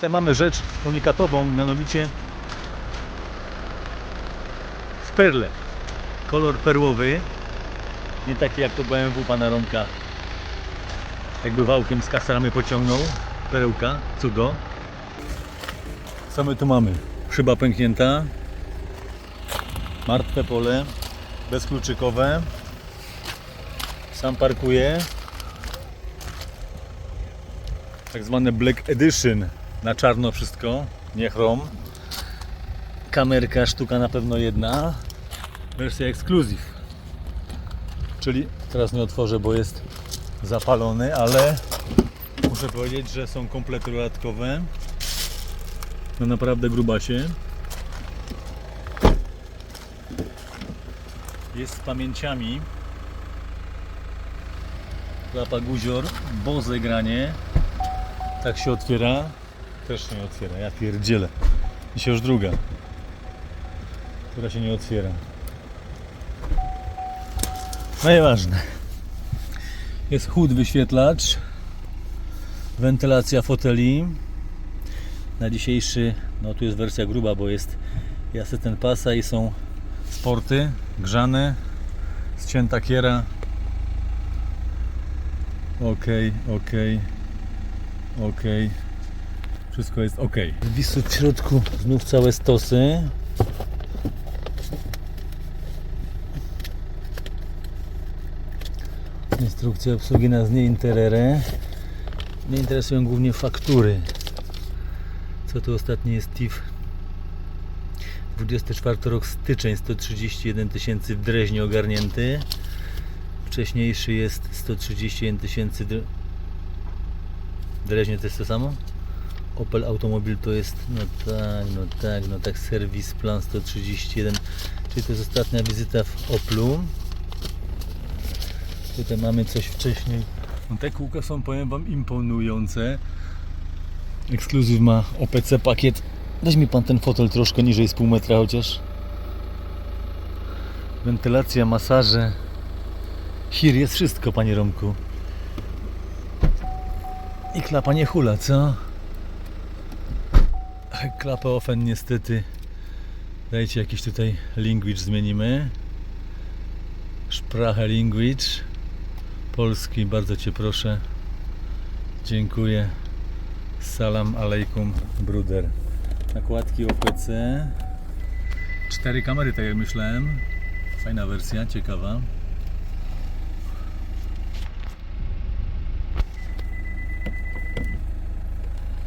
Tutaj mamy rzecz unikatową, mianowicie w perle. Kolor perłowy, nie taki jak to BMW pana Romka. Jakby wałkiem z kasaramy pociągnął. Perełka, cudo. Co my tu mamy? Szyba pęknięta. Martwe pole. Bezkluczykowe. Sam parkuje. Tak zwane Black Edition. Na czarno wszystko. Nie chrom. Kamerka, sztuka na pewno jedna. Wersja ekskluzyw. Czyli teraz nie otworzę, bo jest zapalony, ale muszę powiedzieć, że są komplety dodatkowe. No naprawdę grubasie. Jest z pamięciami. Klapa guzior, boze granie. Tak się otwiera. Też nie otwiera. Ja pierdzielę. Dzisiaj już druga. Która się nie otwiera. No nieważne. Jest chód wyświetlacz. Wentylacja foteli. Na dzisiejszy, no tu jest wersja gruba, bo jest i asystent pasa i są sporty grzane. Ścięta kiera. Ok, ok, ok. Wszystko jest ok. Wisu w środku znów całe stosy. Instrukcja obsługi nas nie interesuje. Mnie interesują głównie faktury. Co tu ostatni jest TIF? 24 rok styczeń 131 tysięcy w Dreźnie ogarnięty. Wcześniejszy jest 131 tysięcy dr... Dreźnie to jest to samo? Opel Automobil to jest, no tak, no tak, no tak, serwis plan 131, czyli to jest ostatnia wizyta w Oplu. Tutaj mamy coś wcześniej. No te kółka są, powiem Wam, imponujące. Ekskluzyw ma OPC pakiet. Weź mi Pan ten fotel troszkę niżej z pół metra chociaż. Wentylacja, masaże. Hir jest wszystko, Panie Romku. I klapa nie hula, co? Klapę ofen niestety. Dajcie jakiś tutaj language zmienimy. Sprache language. Polski, bardzo Cię proszę. Dziękuję. Salam alaikum, bruder. Nakładki OPC. Cztery kamery, tak jak myślałem. Fajna wersja, ciekawa.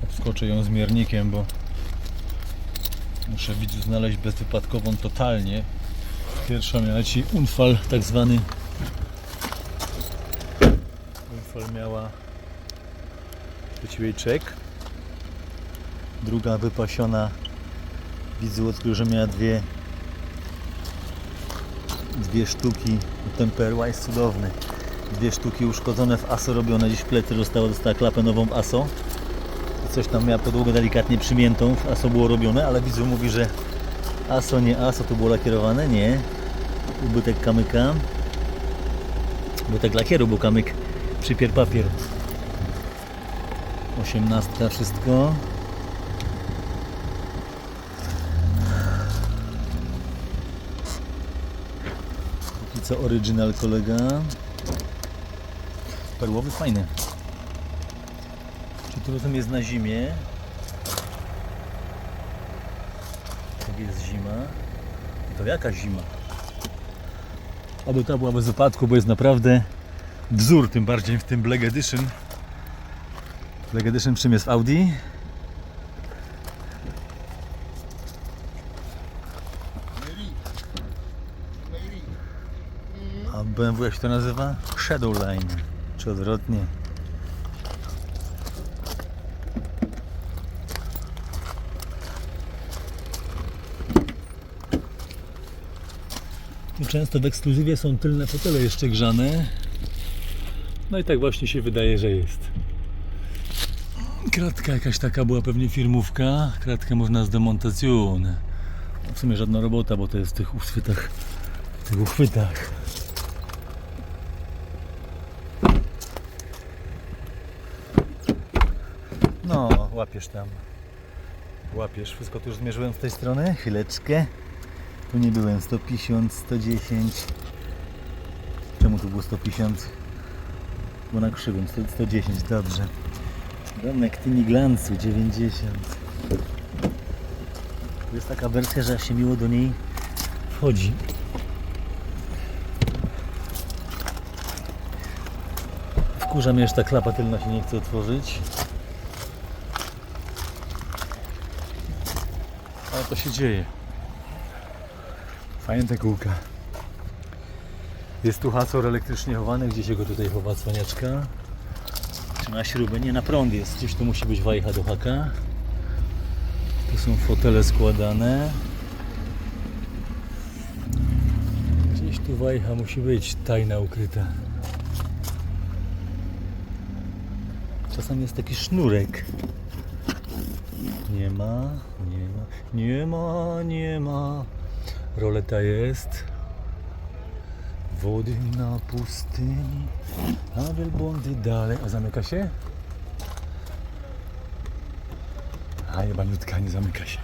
Obskoczę ją zmiernikiem, bo muszę widzieć znaleźć bezwypadkową totalnie. Pierwsza miała ci unfal, tak zwany. Unfal miała czek. Druga wypasiona. Widzę odkrył, że miała dwie dwie sztuki. Jest cudowny. Dwie sztuki uszkodzone w ASO robione. Dziś w plecy dostała, dostała klapę nową ASO. Coś tam miała podłogę delikatnie przymiętą. ASO było robione, ale widzu mówi, że ASO nie ASO, to było lakierowane. Nie. Ubytek kamyka. Ubytek lakieru, bo kamyk przypier papier. Osiemnastka wszystko. Póki co oryginal kolega. Perłowy fajny. Tu jest na zimie? Jak jest zima? To jaka zima? Oby ta była bez upadku, bo jest naprawdę wzór, tym bardziej w tym Black Edition. Black Edition czym jest Audi? A BMW jak się to nazywa? Shadowline. Czy odwrotnie? I Często w ekskluzywie są tylne fotele jeszcze grzane. No i tak właśnie się wydaje, że jest. Kratka jakaś taka była pewnie firmówka. Kratkę można zdemontacjon. W sumie żadna robota, bo to jest w tych uchwytach. W tych uchwytach. No, łapiesz tam. Łapiesz, wszystko tu już zmierzyłem z tej strony. Chwileczkę. Tu nie byłem. 150, 110. Czemu tu było 150? Bo na krzywym. 100, 110, dobrze. Domek Tyni Glancu 90. To jest taka wersja, że się miło do niej wchodzi. Wkurza mnie, że ta klapa tylna się nie chce otworzyć. Ale to się dzieje. Fajne te kółka. Jest tu hasor elektrycznie chowany. Gdzie się go tutaj chowa cwaniaczka? Czy na śrubę? Nie, na prąd jest. Gdzieś tu musi być wajcha do haka. Tu są fotele składane. Gdzieś tu wajcha musi być tajna ukryta. Czasami jest taki sznurek. Nie ma, nie ma, nie ma, nie ma. Roleta jest. Wody na pustyni, a wielbłądy dalej. A zamyka się? A jebaniutka, nie zamyka się.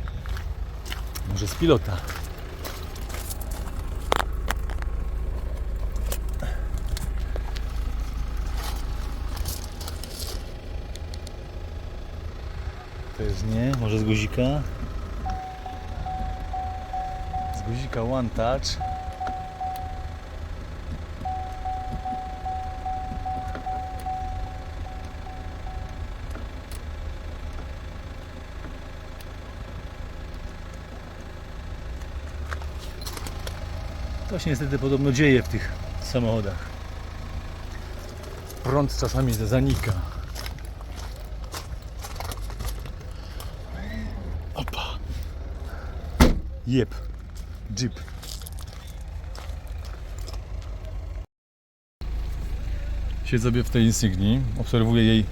Może z pilota. To jest nie, może z guzika. Guzika one touch. To się niestety podobno dzieje w tych samochodach. Prąd czasami zanika. Opa. Jeb. Jeep. Siedzę sobie w tej Insignii, obserwuję jej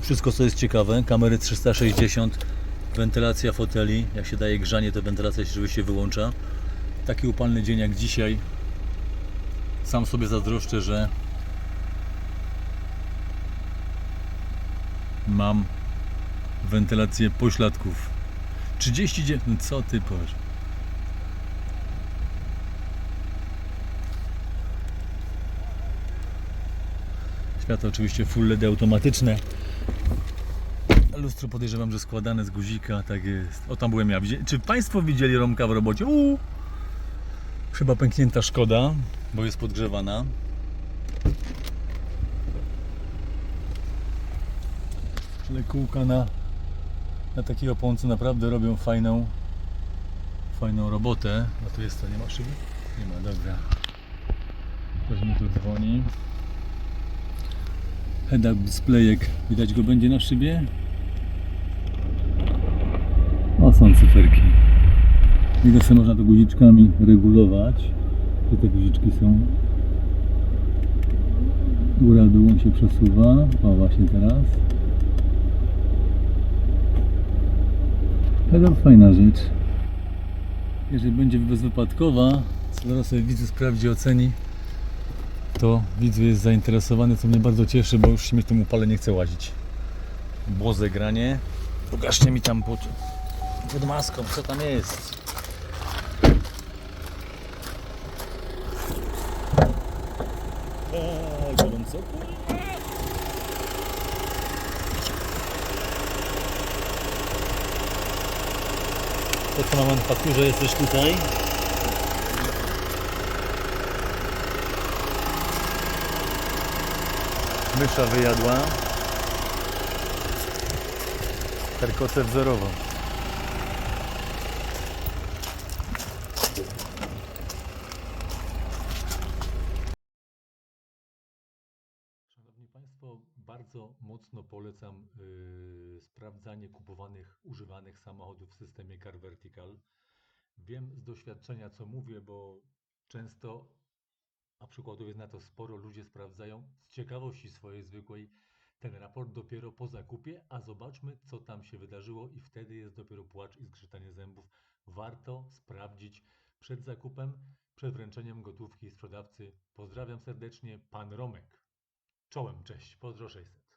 wszystko co jest ciekawe, kamery 360, wentylacja foteli, jak się daje grzanie to wentylacja się wyłącza. Taki upalny dzień jak dzisiaj, sam sobie zazdroszczę, że mam wentylację pośladków. 39, no co ty powiesz? Światło oczywiście full LED automatyczne. Lustro podejrzewam, że składane z guzika, tak jest. O, tam byłem ja. Czy Państwo widzieli Romka w robocie? Uuu. Chyba pęknięta szkoda, bo jest podgrzewana. Ale kółka na, na takiej oponce naprawdę robią fajną fajną robotę. A tu jest to, nie ma szyby? Nie ma, dobra. Ktoś mi tu dzwoni. Head-up displayek, widać go będzie na szybie? O, są cyferki. To sobie można to guziczkami regulować. Gdzie te guziczki są? Góra dół się przesuwa. O, właśnie teraz. Head-up fajna rzecz. Jeżeli będzie bezwypadkowa, co zaraz sobie widzu sprawdzi, oceni, to widzu jest zainteresowany, co mnie bardzo cieszy, bo już się mi w tym upale nie chce łazić. Błoze granie. Pokażcie mi tam pod, pod maską, co tam jest. Eee, gorąco. To na manufakturze jest też tutaj. Mysza wyjadła. Terkosę wzorową. Szanowni Państwo, bardzo mocno polecam yy, sprawdzanie kupowanych, używanych samochodów w systemie Car Vertical. Wiem z doświadczenia, co mówię, bo często, a przykładów jest na to sporo, ludzie sprawdzają z ciekawości swojej zwykłej ten raport dopiero po zakupie, a zobaczmy, co tam się wydarzyło i wtedy jest dopiero płacz i zgrzytanie zębów. Warto sprawdzić przed zakupem, przed wręczeniem gotówki sprzedawcy. Pozdrawiam serdecznie, Pan Romek. Czołem, cześć, pozdro 600.